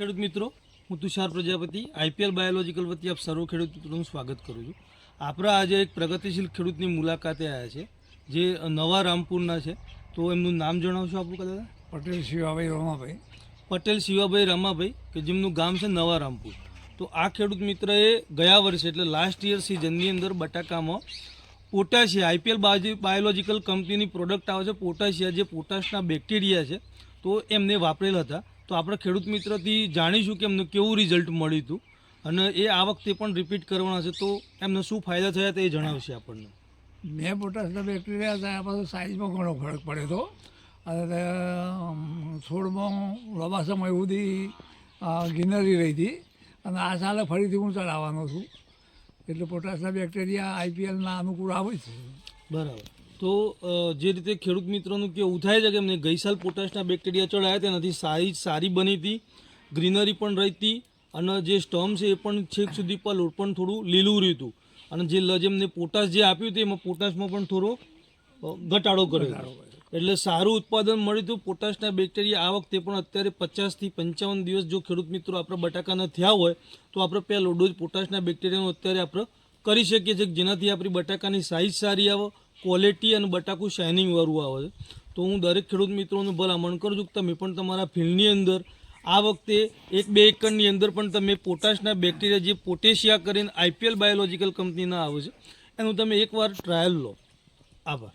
ખેડૂત મિત્રો હું તુષાર પ્રજાપતિ આઈપીએલ બાયોલોજીકલ વતી આપ સર્વ ખેડૂત મિત્રોનું સ્વાગત કરું છું. આપણા આજે એક પ્રગતિશીલ ખેડૂતની મુલાકાતે આવ્યા છે જે નવા રામપુરના છે. તો એમનું નામ જણાવશો આપણું કદાચ પટેલ શિવાભાઈ રમાભાઈ. પટેલ શિવાભાઈ રમાભાઈ કે જેમનું ગામ છે નવા રામપુર. તો આ ખેડૂત મિત્રએ ગયા વર્ષે એટલે લાસ્ટ યર સિઝનની અંદર બટાકામાં પોટાશિયા આઈપીએલ બાયોલોજીકલ કંપનીની પ્રોડક્ટ આવે છે પોટાશિયા જે પોટાશના બેક્ટેરિયા છે તો એમને વાપરેલ હતા. તો આપણે ખેડૂત મિત્રથી જાણીશું કે એમને કેવું રિઝલ્ટ મળ્યું હતું. અને એ આ વખતે પણ રિપીટ કરવાના છે તો એમને શું ફાયદા થયા તે જણાવશે આપણને. મેં પોટાશના બેક્ટેરિયા થયા પાસે પાછું સાઇઝમાં ઘણો ફરક પડ્યો હતો. અને છોડમાં લાંબા સમય સુધી ગિનરી રહી હતી. અને આ સાલે ફરીથી હું ચલાવવાનો છું. એટલે પોટાશના બેક્ટેરિયા આઈપીએલના અનુકૂળ આવે છે. બરાબર. તો જે રીતે ખેડૂત મિત્રોનું કેવું થાય છે કે એમને ગઈ સાલ પોટાશના બેક્ટેરિયા ચડાયા તેનાથી સારી સારી બની હતી ગ્રીનરી પણ રહી હતી અને જે સ્ટમ છે એ પણ છેક સુધી પર પણ થોડું લીલું રહ્યું હતું. અને જે લજ જેમને પોટાશ જે આપ્યું હતું એમાં પોટાશમાં પણ થોડો ઘટાડો કર્યો એટલે સારું ઉત્પાદન મળ્યું હતું પોટાશના બેક્ટેરિયા આ વખતે પણ અત્યારે પચાસથી પંચાવન દિવસ જો ખેડૂત મિત્રો આપણે બટાકાના થયા હોય તો આપણે પહેલો ડોઝ પોટાશના બેક્ટેરિયાનો અત્યારે આપણે કરી શકીએ છીએ જેનાથી આપણી બટાકાની સાઇઝ સારી આવે ક્વોલિટી અને બટાકું શાઇનિંગ વાળું આવે છે. તો હું દરેક ખેડૂત મિત્રોનું ભલામણ કરું છું કે તમે પણ તમારા ફિલ્ડની અંદર આ વખતે એક બે એકરની અંદર પણ તમે પોટાશના બેક્ટેરિયા જે પોટેશિયા કરીને આઈપીએલ બાયોલોજીકલ કંપનીના આવે છે, એનું તમે એકવાર ટ્રાયલ લો. આભાર.